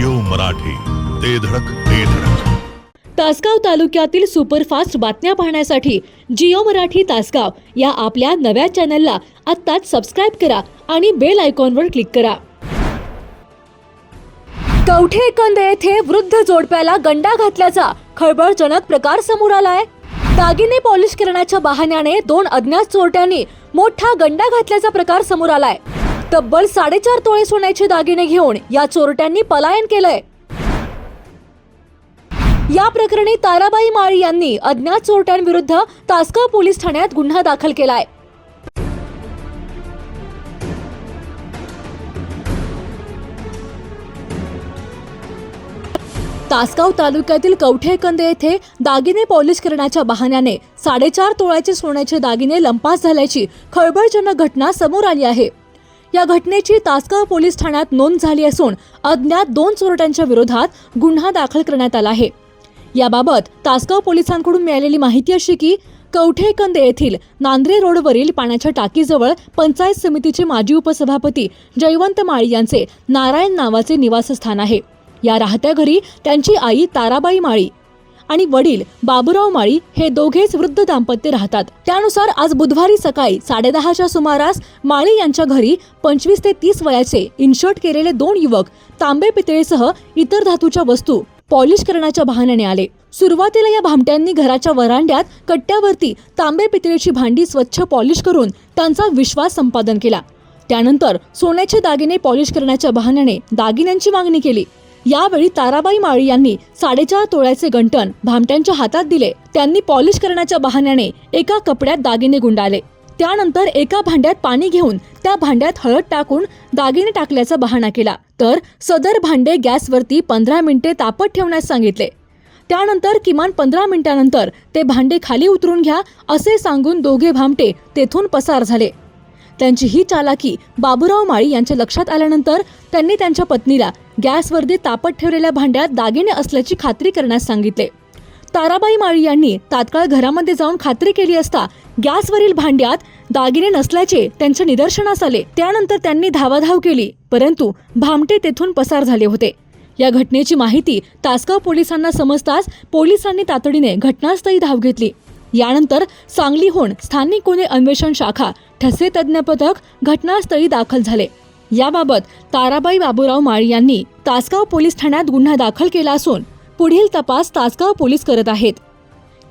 Radio Marathi ते धडक ते धडक. तासगाव तालुक्यातील सुपरफास्ट बातम्या पाहण्यासाठी जिओ मराठी तासगाव या आपल्या नव्या चॅनलला आत्ताच सबस्क्राईब करा आणि बेल आयकॉनवर क्लिक करा. कवठे कंद येथे वृद्ध जोडप्याला गंडा घातल्याचा खळबळजनक प्रकार समोर आलाय. दागिने पॉलिश करण्याच्या बहाण्याने दोन अज्ञात चोरट्यांनी मोठा गंडा घातल्याचा प्रकार समोर आलाय. तब्बल साडेचार तोळे सोन्याचे दागिने घेऊन या चोरट्यांनी पलायन केलंय. या प्रकरणी ताराबाई माळी यांनी अज्ञात चोरट्यांविरुद्ध तासगाव पोलीस ठाण्यात गुन्हा दाखल केलाय. तासगाव तालुक्यातील कवठेकंदे येथे दागिने पॉलिश करण्याच्या बहाण्याने साडेचार तोळ्याचे सोन्याचे दागिने लंपास झाल्याची खळबळजनक घटना समोर आली आहे. या घटनेची तासगाव पोलीस ठाण्यात नोंद झाली असून अज्ञात दोन चोरट्यांच्या विरोधात गुन्हा दाखल करण्यात आला आहे. याबाबत तासगाव पोलिसांकडून मिळालेली माहिती अशी की कवठेकंद येथील नांद्रे रोडवरील पाण्याच्या टाकीजवळ पंचायत समितीचे माजी उपसभापती जयवंत माळी यांचे नारायण नावाचे निवासस्थान आहे. या राहत्या घरी त्यांची आई ताराबाई माळी आणि वडील बाबुराव माळी हे दोघेच वृद्ध दाम्पत्य राहतात. त्यानुसार आज बुधवारी सकाळी साडेदहाच्या सुमारास माळी यांच्या घरी पंचवीस ते तीस वयाचे इन्शर्ट केलेले दोन युवक तांबे पितळेसह इतर धातूच्या वस्तू पॉलिश करण्याच्या बहाण्याने आले. सुरुवातीला या भामट्यांनी घराच्या वरांड्यात कट्ट्यावरती तांबे पितळेची भांडी स्वच्छ पॉलिश करून त्यांचा विश्वास संपादन केला. त्यानंतर सोन्याचे दागिने पॉलिश करण्याच्या बहाण्याने दागिन्यांची मागणी केली. यावेळी ताराबाई माळी यांनी साडेचार तोळ्याचे गंटन भामट्यांच्या हातात दिले. त्यांनी पॉलिश करण्याच्या बहाण्याने एका कपड्यात दागिने गुंडाळले त्यानंतर एका भांड्यात पाणी घेऊन त्या भांड्यात हळद टाकून दागिने टाकल्याचा बहाणा केला. तर सदर भांडे गॅसवरती पंधरा मिनिटे तापत ठेवण्यास सांगितले. त्यानंतर किमान पंधरा मिनिटानंतर ते भांडे खाली उतरून घ्या असे सांगून दोघे भामटे तेथून पसार झाले. त्यांची ही चालाकी बाबूराव माळी यांच्या लक्षात आल्यानंतर त्यांनी त्यांच्या पत्नीला गॅसवरती तापत ठेवलेल्या भांड्यात दागिने असल्याची खात्री करण्यास सांगितले. ताराबाई माळी यांनी तात्काळ घरामध्ये जाऊन खात्री केली असता गॅसवरील भांड्यात दागिने नसल्याचे त्यांच्या निदर्शनास आले. त्यानंतर त्यांनी धावाधाव केली परंतु भामटे तेथून पसार झाले होते. या घटनेची माहिती तासगाव पोलिसांना समजताच पोलिसांनी तातडीने घटनास्थळी धाव घेतली. यानंतर सांगलीहून स्थानिक गुन्हे अन्वेषण शाखा ठसे तज्ज्ञ पथक घटनास्थळी दाखल झाले. याबाबत ताराबाई बाबूराव माळी यांनी तासगाव पोलीस ठाण्यात गुन्हा दाखल केला असून पुढील तपास तासगाव पोलीस करत आहेत.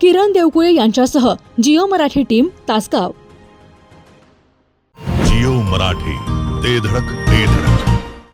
किरण देवकुळे यांच्यासह जिओ मराठी टीम तासगाव. जिओ मराठी ते धडक ते धडक.